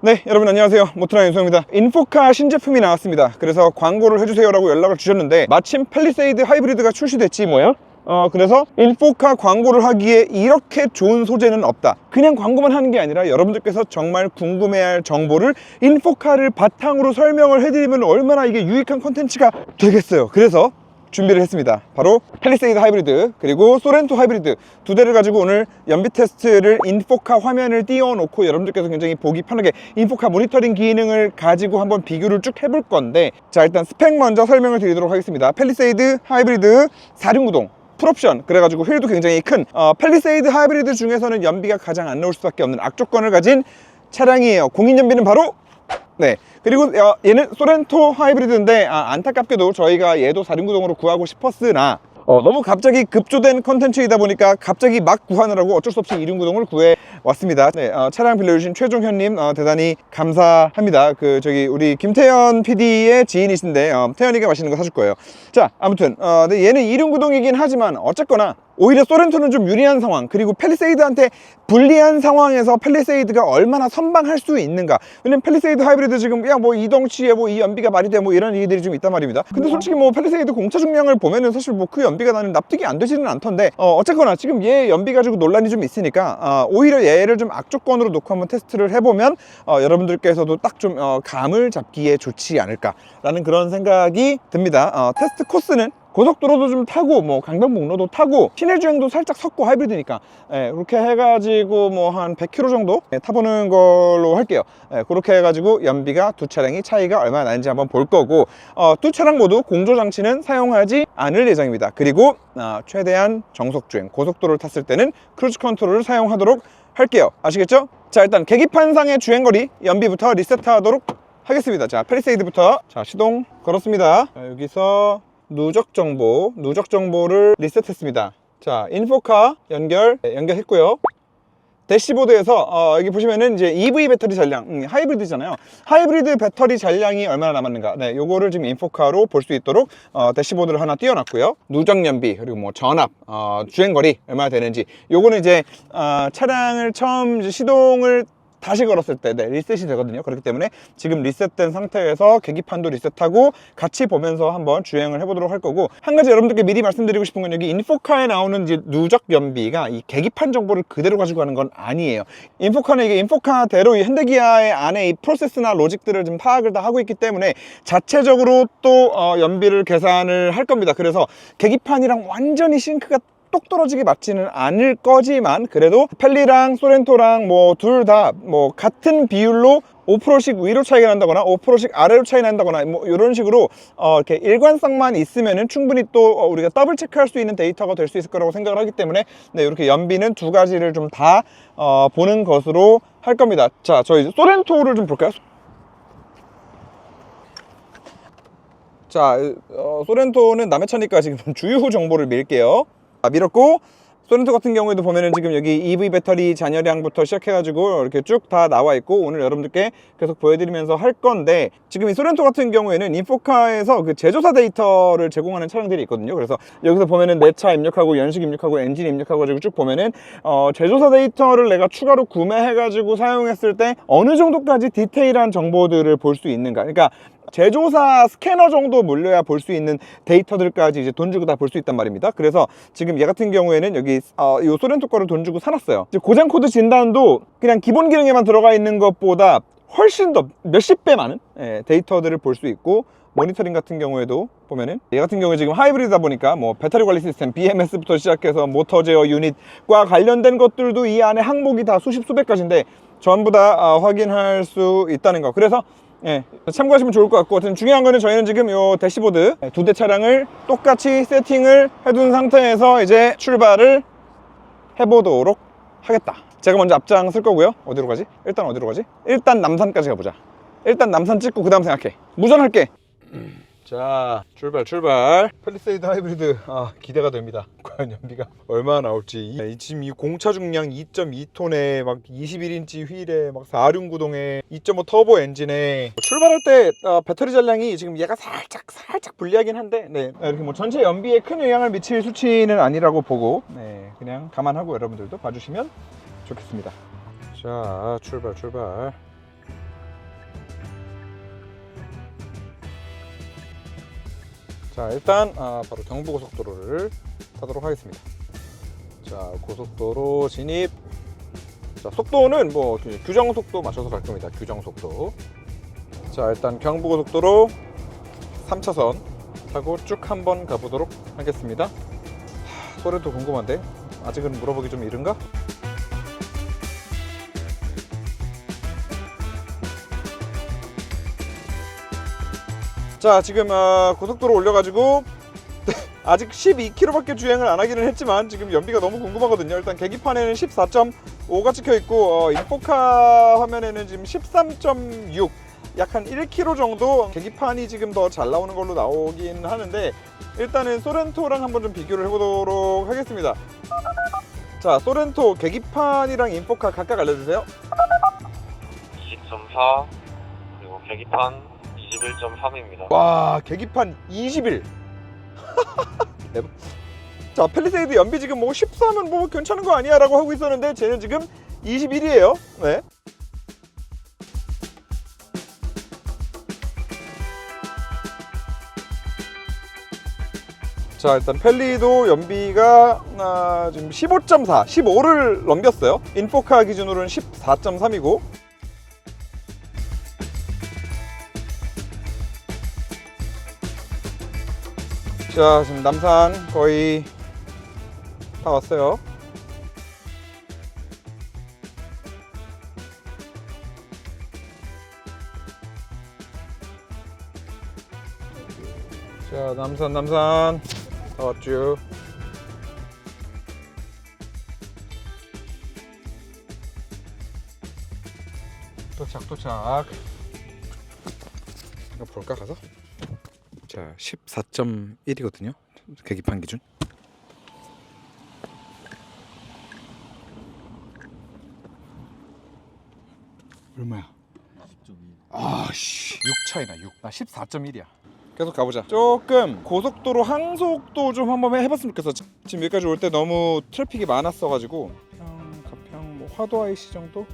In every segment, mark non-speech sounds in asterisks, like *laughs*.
네 여러분 안녕하세요. 모트라 윤소입니다. 인포카 신제품이 나왔습니다. 그래서 광고를 해주세요 라고 연락을 주셨는데 마침 펠리세이드 하이브리드가 출시됐지 뭐야 어 그래서 인포카 광고를 하기에 이렇게 좋은 소재는 없다. 그냥 광고만 하는 게 아니라 여러분들께서 정말 궁금해할 정보를 인포카를 바탕으로 설명을 해드리면 얼마나 이게 유익한 컨텐츠가 되겠어요. 그래서 준비를 했습니다. 바로 펠리세이드 하이브리드 그리고 소렌토 하이브리드 두 대를 가지고 오늘 연비 테스트를 인포카 화면을 띄워놓고 여러분들께서 굉장히 보기 편하게 인포카 모니터링 기능을 가지고 한번 비교를 쭉 해볼 건데 자 일단 스펙 먼저 설명을 드리도록 하겠습니다. 펠리세이드 하이브리드 4륜구동 풀옵션 그래가지고 휠도 굉장히 큰 어, 펠리세이드 하이브리드 중에서는 연비가 가장 안 나올 수밖에 없는 악조건을 가진 차량이에요. 공인 연비는 바로 네. 그리고 어, 얘는 소렌토 하이브리드인데 아, 안타깝게도 저희가 얘도 4륜구동으로 구하고 싶었으나 어, 너무 갑자기 급조된 컨텐츠이다 보니까 갑자기 막 구하느라고 어쩔 수 없이 2륜구동을 구해 왔습니다. 네, 어, 차량 빌려주신 최종현님 어, 대단히 감사합니다. 그 저기 우리 김태현 PD의 지인이신데 어, 태현이가 맛있는 거 사줄 거예요. 자, 아무튼 어, 네, 얘는 2륜구동이긴 하지만 어쨌거나 오히려 소렌토는 좀 유리한 상황. 그리고 펠리세이드한테 불리한 상황에서 펠리세이드가 얼마나 선방할 수 있는가. 왜냐면 펠리세이드 하이브리드 지금 야 뭐 이동치에 뭐 이 연비가 말이 돼 뭐 이런 얘기들이 좀 있단 말입니다. 근데 솔직히 뭐 펠리세이드 공차 중량을 보면은 사실 뭐 그 연비가 나는 납득이 안 되지는 않던데 어, 어쨌거나 지금 얘 연비 가지고 논란이 좀 있으니까 어, 오히려 얘를 좀 악조건으로 놓고 한번 테스트를 해보면 어, 여러분들께서도 딱 좀 어, 감을 잡기에 좋지 않을까라는 그런 생각이 듭니다. 어, 테스트 코스는 고속도로도 좀 타고 뭐 강변북로도 타고 시내 주행도 살짝 섞고 하이브리드니까. 예, 그렇게 해가지고 뭐 한 100km 정도? 예, 타보는 걸로 할게요. 예, 그렇게 해가지고 연비가 두 차량이 차이가 얼마나 나는지 한번 볼 거고 어, 두 차량 모두 공조 장치는 사용하지 않을 예정입니다. 그리고 아, 최대한 정속 주행 고속도로를 탔을 때는 크루즈 컨트롤을 사용하도록 할게요. 아시겠죠? 자 일단 계기판상의 주행거리 연비부터 리셋하도록 하겠습니다. 자 페리세이드부터. 자 시동 걸었습니다. 자, 여기서 누적 정보, 누적 정보를 리셋했습니다. 자, 인포카 연결, 네, 연결했고요. 대시보드에서 어, 여기 보시면은 이제 EV 배터리 잔량, 음, 하이브리드잖아요. 하이브리드 배터리 잔량이 얼마나 남았는가. 네, 요거를 지금 인포카로 볼 수 있도록 어, 대시보드를 하나 띄워놨고요. 누적 연비 그리고 뭐 전압, 어, 주행 거리 얼마나 되는지. 요거는 이제 어, 차량을 처음 이제 시동을 다시 걸었을 때 네, 리셋이 되거든요. 그렇기 때문에 지금 리셋된 상태에서 계기판도 리셋하고 같이 보면서 한번 주행을 해보도록 할 거고 한 가지 여러분들께 미리 말씀드리고 싶은 건 여기 인포카에 나오는 이제 누적 연비가 이 계기판 정보를 그대로 가지고 가는 건 아니에요. 인포카는 이게 인포카대로 이 현대기아의 안에 이 프로세스나 로직들을 좀 파악을 다 하고 있기 때문에 자체적으로 또 어, 연비를 계산을 할 겁니다. 그래서 계기판이랑 완전히 싱크가 똑 떨어지게 맞지는 않을 거지만 그래도 펠리랑 소렌토랑 뭐 둘다뭐 같은 비율로 5%씩 위로 차이가 난다거나 5%씩 아래로 차이 난다거나 뭐 이런 식으로 어 이렇게 일관성만 있으면은 충분히 또 어, 우리가 더블 체크할 수 있는 데이터가 될 수 있을 거라고 생각을 하기 때문에 네 이렇게 연비는 두 가지를 좀 다 어, 보는 것으로 할 겁니다. 자, 저희 소렌토를 좀 볼까요? 자, 어, 소렌토는 남의 차니까 지금 *laughs* 주유 정보를 밀게요. 아, 밀었고 소렌토 같은 경우에도 보면은 지금 여기 EV 배터리 잔여량부터 시작해가지고 이렇게 쭉 다 나와 있고 오늘 여러분들께 계속 보여드리면서 할 건데 지금 이 소렌토 같은 경우에는 인포카에서 그 제조사 데이터를 제공하는 차량들이 있거든요. 그래서 여기서 보면은 내 차 입력하고 연식 입력하고 엔진 입력하고 가지고 쭉 보면은 어, 제조사 데이터를 내가 추가로 구매해가지고 사용했을 때 어느 정도까지 디테일한 정보들을 볼 수 있는가. 그러니까 제조사 스캐너 정도 물려야 볼 수 있는 데이터들까지 이제 돈 주고 다 볼 수 있단 말입니다. 그래서 지금 얘 같은 경우에는 여기 어, 이 소렌토 거를 돈 주고 사놨어요. 고장 코드 진단도 그냥 기본 기능에만 들어가 있는 것보다 훨씬 더 몇십 배 많은 예, 데이터들을 볼 수 있고 모니터링 같은 경우에도 보면은 얘 같은 경우에 지금 하이브리드다 보니까 뭐 배터리 관리 시스템 BMS부터 시작해서 모터 제어 유닛과 관련된 것들도 이 안에 항목이 다 수십 수백 가지인데 전부 다 어, 확인할 수 있다는 거. 그래서 예, 참고하시면 좋을 것 같고 하여튼 중요한 거는 저희는 지금 요 대시보드 두 대 차량을 똑같이 세팅을 해둔 상태에서 이제 출발을 해보도록 하겠다. 제가 먼저 앞장 쓸 거고요. 어디로 가지? 일단 어디로 가지? 일단 남산까지 가보자. 일단 남산 찍고 그 다음 생각해. 무전할게 자 출발 출발. 펠리세이드 하이브리드. 아 기대가 됩니다. *laughs* 과연 연비가 얼마나 나올지. 이, 이 지금 이 공차 중량 2.2톤에 막 21인치 휠에 막 4륜 구동에 2.5 터보 엔진에 출발할 때 어, 배터리 잔량이 지금 얘가 살짝 살짝 불리하긴 한데 네. 이렇게 뭐 전체 연비에 큰 영향을 미칠 수치는 아니라고 보고 네. 그냥 감안하고 여러분들도 봐주시면 좋겠습니다. 자 출발 출발 자 일단 아, 바로 경부고속도로를 타도록 하겠습니다. 자 고속도로 진입. 자 속도는 뭐 규- 규정 속도 맞춰서 갈 겁니다. 규정 속도. 자 일단 경부고속도로 3차선 타고 쭉 한번 가보도록 하겠습니다. 하, 소리도 궁금한데 아직은 물어보기 좀 이른가? 자 지금 어, 고속도로 올려가지고 *laughs* 아직 12km밖에 주행을 안 하기는 했지만 지금 연비가 너무 궁금하거든요. 일단 계기판에는 14.5가 찍혀 있고 어, 인포카 화면에는 지금 13.6. 약 한 1km 정도 계기판이 지금 더 잘 나오는 걸로 나오긴 하는데 일단은 소렌토랑 한번 좀 비교를 해보도록 하겠습니다. 자 소렌토 계기판이랑 인포카 각각 알려주세요. 20.4 그리고 계기판 21.3입니다. 와 계기판 20일 대박. *laughs* 자 펠리세이드 연비 지금 뭐 14면 뭐 괜찮은 거 아니야 라고 하고 있었는데 쟤는 지금 21이에요 네. 자 일단 펠리도 연비가 아, 지금 15.4 15를 넘겼어요 인포카 기준으로는 14.3이고 자 지금 남산 거의 다 왔어요. 자 남산 남산. 다 왔죠. 도착 도착. 이거 볼까 가서? 자 14.1이거든요. 계기판 기준. 얼마야? 20.2 아 씨. 6 차이나 6 나 14.1이야. 계속 가보자. 조금 고속도로 항속도 좀 한번 해봤으면 좋겠어. 지- 지금 여기까지 올 때 너무 트래픽이 많았어가지고. 평, 가평, 뭐 화도 IC 정도?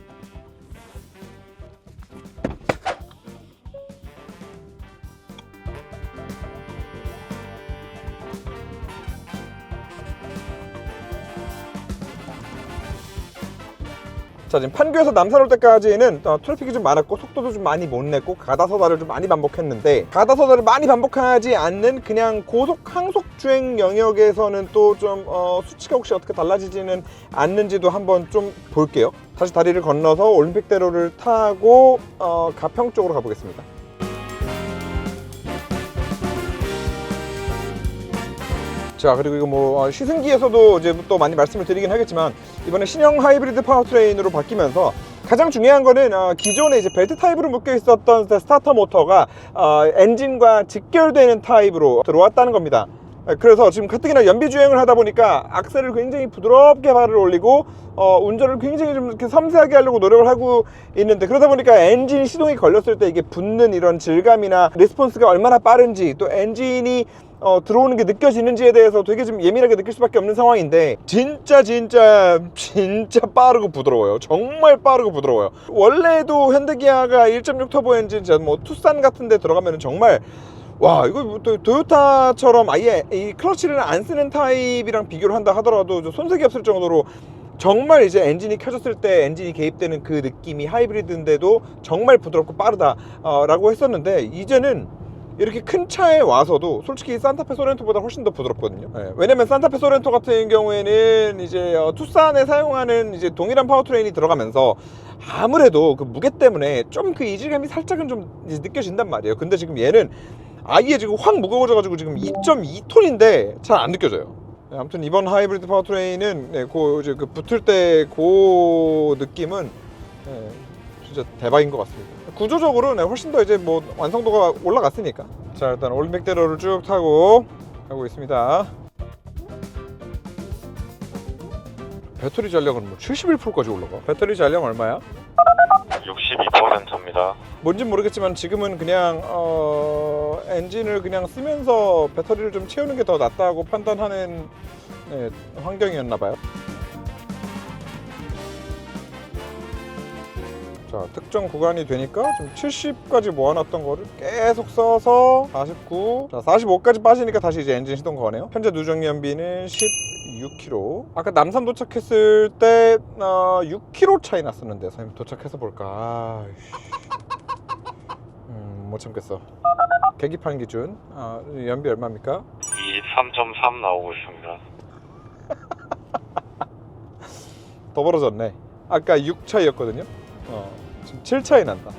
자 지금 판교에서 남산 올 때까지는 어, 트래픽이 좀 많았고 속도도 좀 많이 못 냈고 가다서다를 좀 많이 반복했는데 가다서다를 많이 반복하지 않는 그냥 고속 항속 주행 영역에서는 또좀 어, 수치가 혹시 어떻게 달라지지는 않는지도 한번 좀 볼게요. 다시 다리를 건너서 올림픽대로를 타고 어, 가평 쪽으로 가보겠습니다 자 그리고 이거 뭐 어, 시승기에서도 이제 또 많이 말씀을 드리긴 하겠지만 이번에 신형 하이브리드 파워트레인으로 바뀌면서 가장 중요한 거는 어, 기존에 이제 벨트 타입으로 묶여 있었던 스타터 모터가 어, 엔진과 직결되는 타입으로 들어왔다는 겁니다. 예, 그래서 지금 가뜩이나 연비 주행을 하다 보니까 악셀을 굉장히 부드럽게 발을 올리고 어, 운전을 굉장히 좀 이렇게 섬세하게 하려고 노력을 하고 있는데 그러다 보니까 엔진 시동이 걸렸을 때 이게 붙는 이런 질감이나 리스폰스가 얼마나 빠른지 또 엔진이 어, 들어오는 게 느껴지는지에 대해서 되게 좀 예민하게 느낄 수밖에 없는 상황인데 진짜 진짜 진짜 빠르고 부드러워요. 정말 빠르고 부드러워요. 원래도 현대기아가 1.6 터보 엔진 뭐 투싼 같은 데 들어가면 정말 와 이거 뭐 도- 도요타처럼 아예 이 클러치를 안 쓰는 타입이랑 비교를 한다 하더라도 좀 손색이 없을 정도로 정말 이제 엔진이 켜졌을 때 엔진이 개입되는 그 느낌이 하이브리드인데도 정말 부드럽고 빠르다라고 했었는데 이제는 이렇게 큰 차에 와서도 솔직히 산타페 소렌토보다 훨씬 더 부드럽거든요. 예, 왜냐면 산타페 소렌토 같은 경우에는 이제 어, 투싼에 사용하는 이제 동일한 파워트레인이 들어가면서 아무래도 그 무게 때문에 좀 그 이질감이 살짝은 좀 느껴진단 말이에요. 근데 지금 얘는 아예 지금 확 무거워져가지고 지금 2.2톤인데 잘 안 느껴져요. 네, 아무튼 이번 하이브리드 파워트레인은 네, 그 이제 그 붙을 때 그 느낌은 네, 진짜 대박인 것 같습니다. 구조적으로 네, 훨씬 더 이제 뭐 완성도가 올라갔으니까. 자 일단 올림픽대로를 쭉 타고 가고 있습니다. 배터리 잔량은 뭐 71%까지 올라가. 배터리 잔량 얼마야? 62%입니다. 뭔진 모르겠지만 지금은 그냥 어, 엔진을 그냥 쓰면서 배터리를 좀 채우는 게 더 낫다고 판단하는 네, 환경이었나 봐요. 자 특정 구간이 되니까 지금 70까지 모아놨던 거를 계속 써서 49, 자 45까지 빠지니까 다시 이제 엔진 시동 거네요. 현재 누정 연비는 16km. 아까 남산 도착했을 때 어, 6km 차이 났었는데 선생님 도착해서 볼까. 음, 못 참겠어. 계기판 기준 아, 연비 얼마입니까? 23.3 나오고 있습니다. *laughs* 더 벌어졌네. 아까 6 차이였거든요. 어, 지금 7 차이 난다.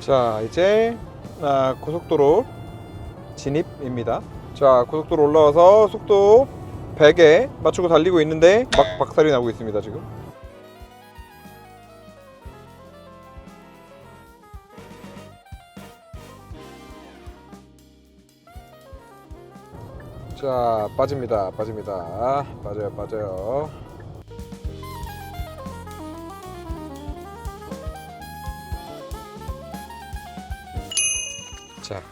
자, 이제 아, 고속도로 진입입니다. 자, 고속도로 올라와서 속도 100에 맞추고 달리고 있는데 막 박살이 나고 있습니다, 지금. 자 빠집니다 빠집니다 빠져요 빠져요 자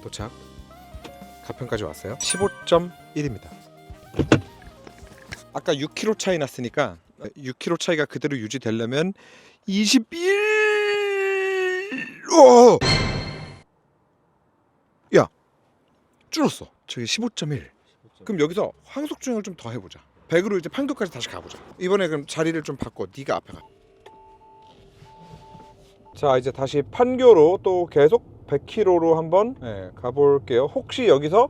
도착 가평까지 왔어요 15.1입니다 아까 6km 차이 났으니까 6km 차이가 그대로 유지되려면 21 오! 야 줄었어. 저기 15.1. 그럼 여기서 황속 주행을 좀 더 해보자. 100으로 이제 판교까지 다시 가보자. 이번에 그럼 자리를 좀 바꿔. 네가 앞에 가. 자 이제 다시 판교로 또 계속 100km로 한번 네, 가볼게요. 혹시 여기서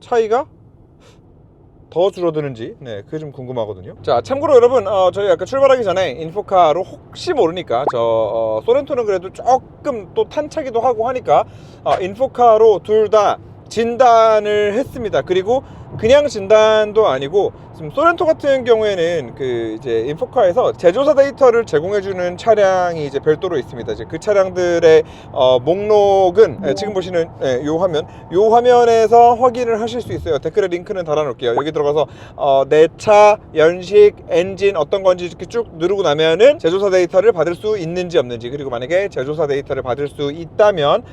차이가 더 줄어드는지 네 그게 좀 궁금하거든요. 자 참고로 여러분 어, 저희 아까 출발하기 전에 인포카로 혹시 모르니까 저 어, 소렌토는 그래도 조금 또 탄차기도 하고 하니까 어, 인포카로 둘다 진단을 했습니다. 그리고 그냥 진단도 아니고 지금 소렌토 같은 경우에는 그 이제 인포카에서 제조사 데이터를 제공해주는 차량이 이제 별도로 있습니다. 이제 그 차량들의 어, 목록은 예, 지금 보시는 예, 요 화면, 요 화면에서 확인을 하실 수 있어요. 댓글에 링크는 달아놓을게요. 여기 들어가서 어, 내 차, 연식, 엔진 어떤 건지 이렇게 쭉 누르고 나면은 제조사 데이터를 받을 수 있는지 없는지 그리고 만약에 제조사 데이터를 받을 수 있다면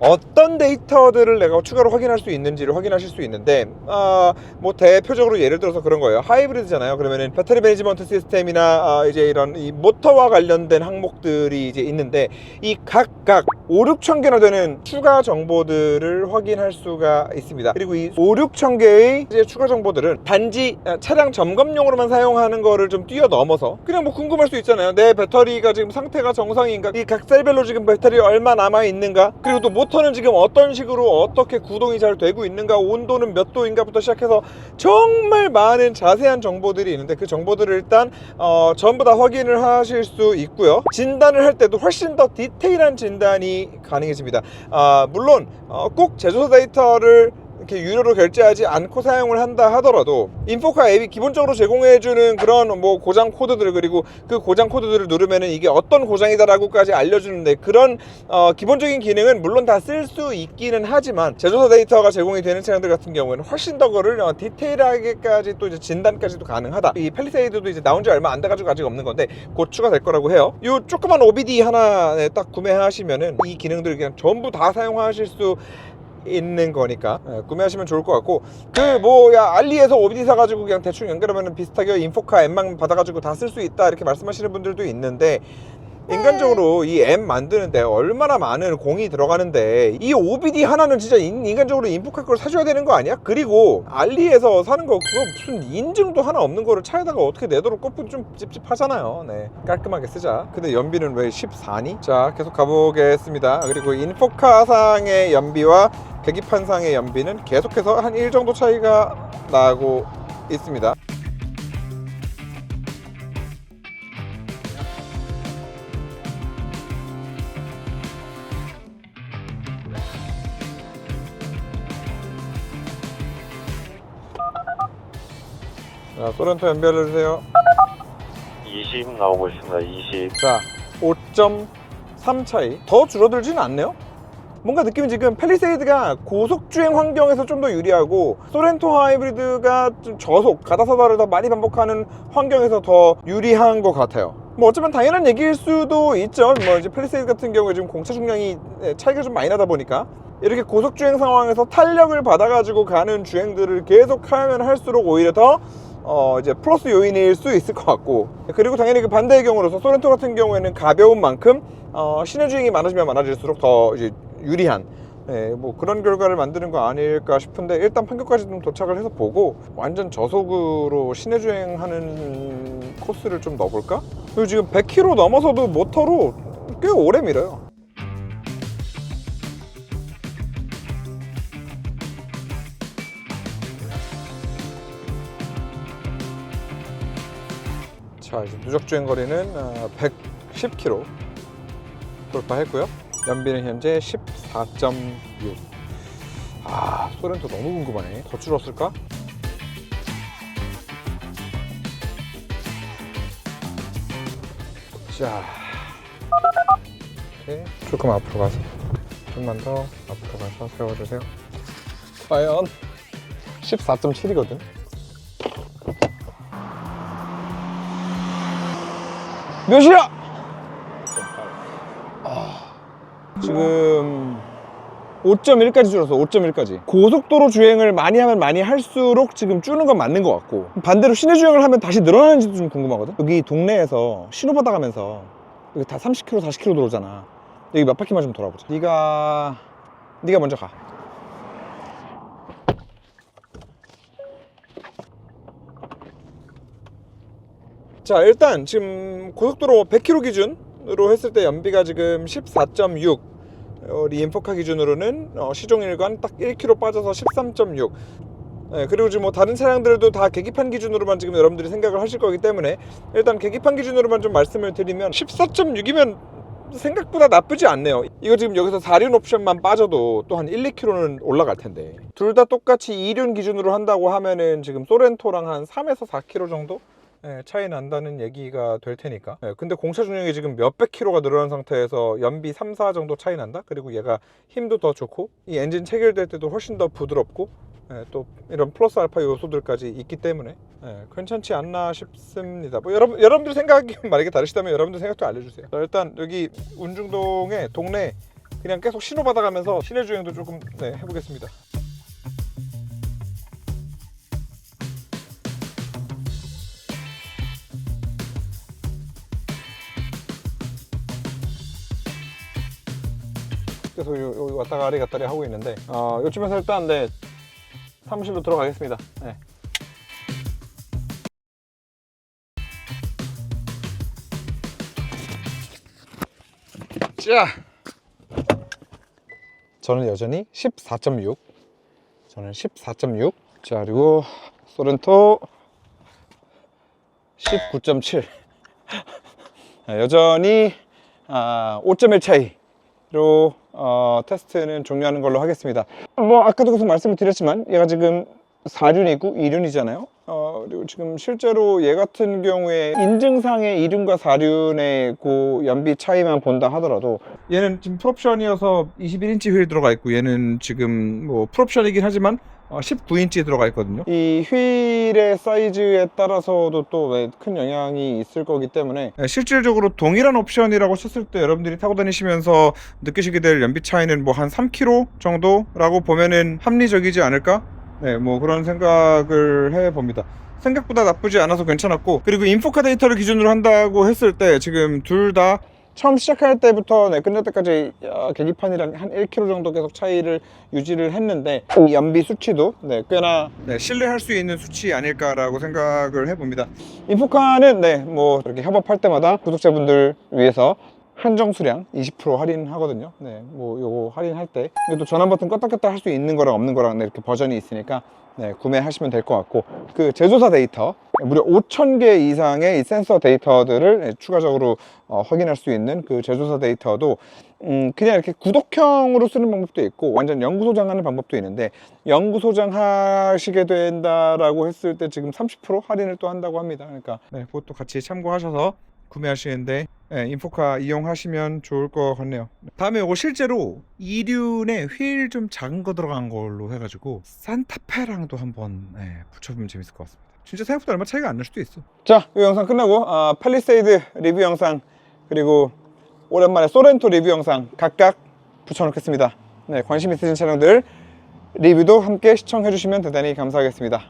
어떤 데이터들을 내가 추가로 확인할 수 있는지를 확인하실 수 있는데 아, 뭐 대표적으로 예를 들어서 그런 거예요. 하이브리드잖아요. 그러면은 배터리 매니지먼트 시스템이나 아, 이제 이런 이 모터와 관련된 항목들이 이제 있는데 이 각각 5, 6천 개나 되는 추가 정보들을 확인할 수가 있습니다. 그리고 이 5, 6천 개의 이제 추가 정보들은 단지 아, 차량 점검용으로만 사용하는 거를 좀 뛰어넘어서 그냥 뭐 궁금할 수 있잖아요. 내 배터리가 지금 상태가 정상인가? 이 각 셀별로 지금 배터리 얼마 남아 있는가? 그리고 또 모터는 지금 어떤 식으로 어떻게 구동이 잘 되고 있는가 온도는 몇 도인가부터 시작해서 정말 많은 자세한 정보들이 있는데 그 정보들을 일단 어, 전부 다 확인을 하실 수 있고요. 진단을 할 때도 훨씬 더 디테일한 진단이 가능해집니다. 아, 물론 어, 꼭 제조사 데이터를 이렇게 유료로 결제하지 않고 사용을 한다 하더라도 인포카 앱이 기본적으로 제공해주는 그런 뭐 고장 코드들 그리고 그 고장 코드들을 누르면은 이게 어떤 고장이다라고까지 알려주는데 그런 어, 기본적인 기능은 물론 다 쓸 수 있기는 하지만 제조사 데이터가 제공이 되는 차량들 같은 경우에는 훨씬 더 그를 어, 디테일하게까지 또 이제 진단까지도 가능하다. 이 펠리세이드도 이제 나온 지 얼마 안 돼가지고 아직 없는 건데 곧 추가될 거라고 해요. 요 조그만 OBD 하나 네, 딱 구매하시면은 이 기능들 그냥 전부 다 사용하실 수 있는 거니까 예, 구매하시면 좋을 것 같고 그 뭐야 알리에서 OBD 사가지고 그냥 대충 연결하면 비슷하게 인포카 앱만 받아가지고 다 쓸 수 있다 이렇게 말씀하시는 분들도 있는데 인간적으로 이 앱 만드는데 얼마나 많은 공이 들어가는데 이 OBD 하나는 진짜 인, 인간적으로 인포카 걸 사줘야 되는 거 아니야? 그리고 알리에서 사는 거 그거 무슨 인증도 하나 없는 거를 차에다가 어떻게 내도록 꼽은 좀 찝찝하잖아요. 네. 깔끔하게 쓰자. 근데 연비는 왜 14니? 자 계속 가보겠습니다. 그리고 인포카상의 연비와 계기판상의 연비는 계속해서 한 1 정도 차이가 나고 있습니다 자 소렌토 연결해 주세요 20 나오고 있습니다. 20. 자, 5.3 차이. 더 줄어들지는 않네요. 뭔가 느낌이 지금 펠리세이드가 고속 주행 환경에서 좀 더 유리하고 소렌토 하이브리드가 좀 저속 가다서다를 더 많이 반복하는 환경에서 더 유리한 것 같아요. 뭐 어쩌면 당연한 얘기일 수도 있죠. 뭐 이제 펠리세이드 같은 경우에 지금 공차 중량이 네, 차이가 좀 많이 나다 보니까 이렇게 고속 주행 상황에서 탄력을 받아가지고 가는 주행들을 계속 하면 할수록 오히려 더 어, 이제 플러스 요인일 수 있을 것 같고 그리고 당연히 그 반대의 경우로서 소렌토 같은 경우에는 가벼운 만큼 어, 시내 주행이 많아지면 많아질수록 더 이제 유리한 네, 뭐 그런 결과를 만드는 거 아닐까 싶은데 일단 판교까지 좀 도착을 해서 보고 완전 저속으로 시내 주행하는 코스를 좀 넣어볼까? 그리고 지금 100km 넘어서도 모터로 꽤 오래 밀어요. 자 이제 누적 주행 거리는 어, 110km 돌파했고요. 연비는 현재 14.6. 아 소렌토 너무 궁금하네. 더 줄었을까? 자, 이렇게 조금 앞으로 가서 좀만 더 앞으로 가서 세워주세요. 과연 14.7이거든. 몇이야? 아, 지금 5.1까지 줄었어 5.1까지. 고속도로 주행을 많이 하면 많이 할수록 지금 줄는 건 맞는 것 같고 반대로 시내 주행을 하면 다시 늘어나는지도 좀 궁금하거든. 여기 동네에서 신호 받아가면서 여기 다 30km 40km 들어오잖아. 여기 몇 바퀴만 좀 돌아보자. 네가 네가 먼저 가 자 일단 지금 고속도로 100km 기준으로 했을 때 연비가 지금 14.6 어, 리인포카 기준으로는 어, 시종일관 딱 1km 빠져서 13.6 예, 그리고 지금 뭐 다른 차량들도 다 계기판 기준으로만 지금 여러분들이 생각을 하실 거기 때문에 일단 계기판 기준으로만 좀 말씀을 드리면 14.6이면 생각보다 나쁘지 않네요. 이거 지금 여기서 4륜 옵션만 빠져도 또 한 1, 2km는 올라갈 텐데. 둘 다 똑같이 2륜 기준으로 한다고 하면은 지금 소렌토랑 한 3에서 4km 정도 예, 차이 난다는 얘기가 될 테니까. 예, 근데 공차 중량이 지금 몇백 킬로가 늘어난 상태에서 연비 3, 4 정도 차이 난다? 그리고 얘가 힘도 더 좋고, 이 엔진 체결될 때도 훨씬 더 부드럽고, 예, 또 이런 플러스 알파 요소들까지 있기 때문에, 예, 괜찮지 않나 싶습니다. 뭐 여러분, 여러분들 생각이 *laughs* 만약에 다르시다면 여러분들 생각도 알려주세요. 자, 일단 여기 운중동의 동네 그냥 계속 신호 받아가면서 시내 주행도 조금 네, 해보겠습니다. 계속 요, 요 왔다 가리 갔다리 하고 있는데 어, 요쯤에서 일단 네 사무실로 들어가겠습니다. 네. 자, 저는 여전히 14.6. 저는 14.6. 자, 그리고 소렌토 19.7. 여전히 아, 5.1 차이 로 어, 테스트는 종료하는 걸로 하겠습니다. 뭐 아까도 계속 말씀을 드렸지만 얘가 지금 4륜이고 2륜이잖아요. 어, 그리고 지금 실제로 얘 같은 경우에 인증상의 2륜과 4륜의 그 연비 차이만 본다 하더라도 얘는 지금 풀옵션이어서 21인치 휠 들어가 있고 얘는 지금 뭐 풀옵션이긴 하지만 어, 19인치 들어가 있거든요. 이 휠의 사이즈에 따라서도 또 큰 영향이 있을 거기 때문에 네, 실질적으로 동일한 옵션이라고 쳤을 때 여러분들이 타고 다니시면서 느끼시게 될 연비 차이는 뭐 한 3km 정도라고 보면은 합리적이지 않을까? 네, 뭐 그런 생각을 해 봅니다. 생각보다 나쁘지 않아서 괜찮았고 그리고 인포카 데이터를 기준으로 한다고 했을 때 지금 둘다 처음 시작할 때부터 네, 끝날 때까지 어, 계기판이랑 한 1km 정도 계속 차이를 유지를 했는데 이 연비 수치도 네, 꽤나 네, 신뢰할 수 있는 수치 아닐까라고 생각을 해봅니다. 인포카는 네, 뭐 이렇게 협업할 때마다 구독자분들 위해서 한정 수량 20% 할인하거든요. 네, 뭐 요거 할인할 때 이것도 전환 버튼 껐다 켰다 할 수 있는 거랑 없는 거랑 네, 이렇게 버전이 있으니까 네, 구매하시면 될 것 같고 그 제조사 데이터 무려 5,000개 이상의 이 센서 데이터들을 네, 추가적으로 어, 확인할 수 있는 그 제조사 데이터도 음, 그냥 이렇게 구독형으로 쓰는 방법도 있고 완전 영구 소장하는 방법도 있는데 영구 소장 하시게 된다라고 했을 때 지금 30% 할인을 또 한다고 합니다. 그러니까 네, 그것도 같이 참고하셔서 구매하시는데 네, 인포카 이용하시면 좋을 것 같네요. 다음에 이거 실제로 2륜에 휠 좀 작은 거 들어간 걸로 해가지고 산타페랑도 한번 네, 붙여보면 재밌을 것 같습니다. 진짜 생각보다 얼마 차이가 안 날 수도 있어 자, 이 영상 끝나고 아, 팰리세이드 리뷰 영상 그리고 오랜만에 소렌토 리뷰 영상 각각 붙여놓겠습니다 네, 관심 있으신 차량들 리뷰도 함께 시청해 주시면 대단히 감사하겠습니다